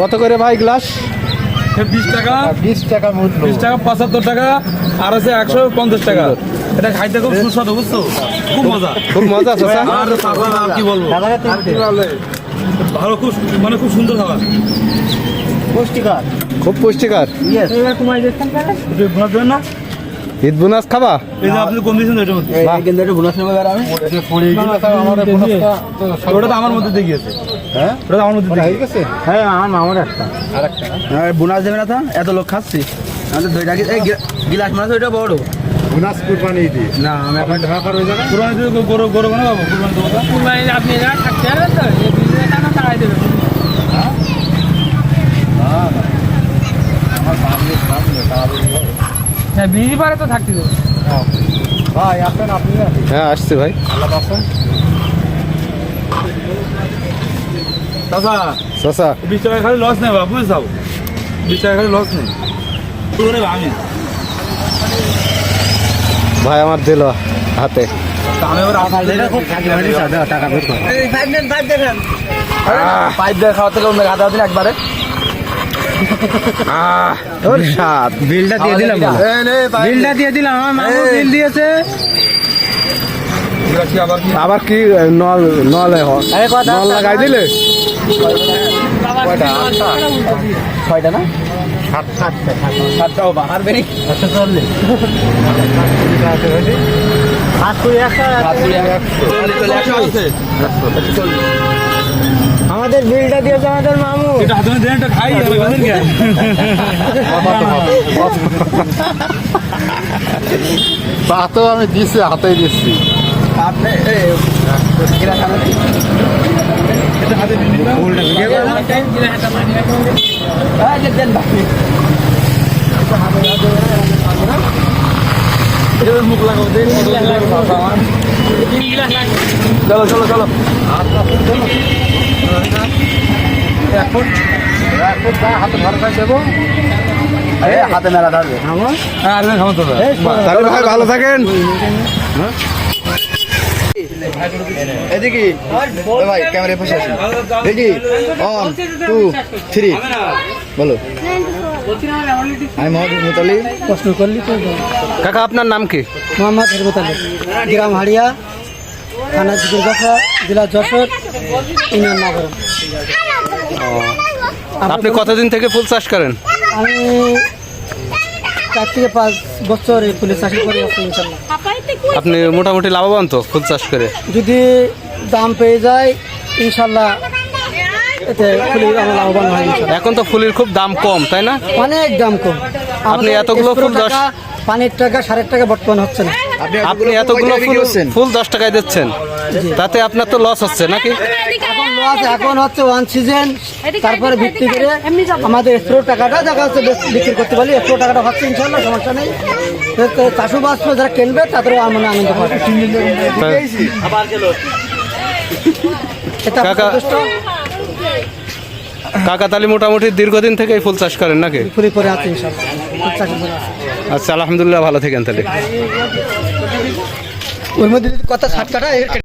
কত করে ভাই গ্লাস বিশ টাকা। বিশ টাকা মূল্য। বিশ টাকা পঁচাত্তর টাকা আর আছে একশো পঞ্চাশ টাকা। এটা খাইতে খুব সুস্বাদু বুঝছ? খুব মজা। খুব মজা আছে আর কি বলব? ভালো খুব মানে খুব সুন্দর খাবার। পুষ্টিকর। খুব পুষ্টিকর। না? ঈদ বোনাস খাবা? এই যে আপনি কম দিয়েছেন এটার মধ্যে। কিন্তু একটু বোনাস নেবে আর আমি। ওটা তো আমার মধ্যে দিয়ে গিয়েছে। হ্যাঁ? ওটা আমার মধ্যে দিয়ে গিয়েছে। হ্যাঁ আমার একটা। বোনাস দেবে না তো? এত লোক খাচ্ছি। আমাদের দুইটা কি- এই গি- গিলাস মাছ ওইটা বড়। বোনাস কুরবানি দি না আমি এখন ঢাকার ওই জায়গায় কুরবানি দিতে গরু গরু বানা বাবু কুরবানি দেবো কুরবানি আপনি না থাকতে পারবেন তো এই বিজনেস দেবেন হ্যাঁ? বিজি পারে তো থাকতে দেবে। ভাই আসেন আপনি। হ্যাঁ আসছি ভাই। চাচা চাচা। বিশ টাকা খালি লস নেই বাবু বিশ টাকা খালি লস নেই। আমি ভাই আমার দিল হাতে। আমি এবার টাকা পাইপ দিয়ে খাওয়া থেকে অন্য একবারে। ওর স্বাদ বিলটা দিয়ে দিলাম বিলটা দিয়ে দিলাম আমার মামু বিল দিয়েছে। আবার কি আবার নল নলে লাগাই দিলে? ছয়টা না? সাত সাতটা সাতটাও বাহার বেরি একশো চল্লিশ একশো। একশো। আছে আমাদের বিলটা দিয়েছে আমাদের মামু। এটা হাতে দেন এটা খাই আর বেতন কে? তা তো আমি দিছি দিচ্ছি আপনি হাতে। এটা মুখ লাগাও দেন তিন গিলাস লাগবে। চলো চলো চলো। এখন? এখন যা হাতে ভরসা দেবো এই হাতে মেলা ধরবে হ্যাঁ তাহলে ভাই ভালো থাকেন। এদিকে ভাই ক্যামেরা পাশে আসুন। দেখি ওয়ান টু থ্রি বলো। আমি মোহাম্মদ মুতালি। প্রশ্ন করলি কাকা আপনার নাম কি? মোহাম্মদ গ্রাম হাড়িয়া। থানা জিগিরগাছা জেলা যশোর ইউনিয়ন নগর। আপনি কতদিন থেকে ফুল চাষ করেন? আমি চার থেকে পাঁচ বছর এই পুলিশ চাকরি করে আপনি মোটামুটি লাভবান তো ফুল চাষ করে? যদি দাম পেয়ে যায় ইনশাল্লাহ এতে আমার লাভবান হয় এখন তো ফুলের খুব দাম কম তাই না? অনেক দাম কম। আপনি এতগুলো ফুল দশ- পানির টাকা সারের টাকা বর্তমান হচ্ছে না। আপনি এতগুলো ফুল ফুল দশ টাকায় দিচ্ছেন। তাতে আপনার তো লস হচ্ছে নাকি? এখন লস এখন হচ্ছে ওয়ান সিজন তারপরে ভিত্তি করে আমাদের এক্সট্রো টাকাটা দেখা বেশ বিক্রি করতে পারি। এক্সট্রো টাকাটা হচ্ছে ইনশাল্লাহ সমস্যা নেই। চাষবাস যারা কিনবে তাদেরও আমার মনে আনন্দ পাবে। এটা কাকা- কাকা তালি মোটামুটি দীর্ঘদিন থেকে ফুল চাষ করেন নাকি? আচ্ছা আলহামদুলিল্লাহ ভালো থাকেন তাহলে। ওর মধ্যে যদি কথা ছাট কাটা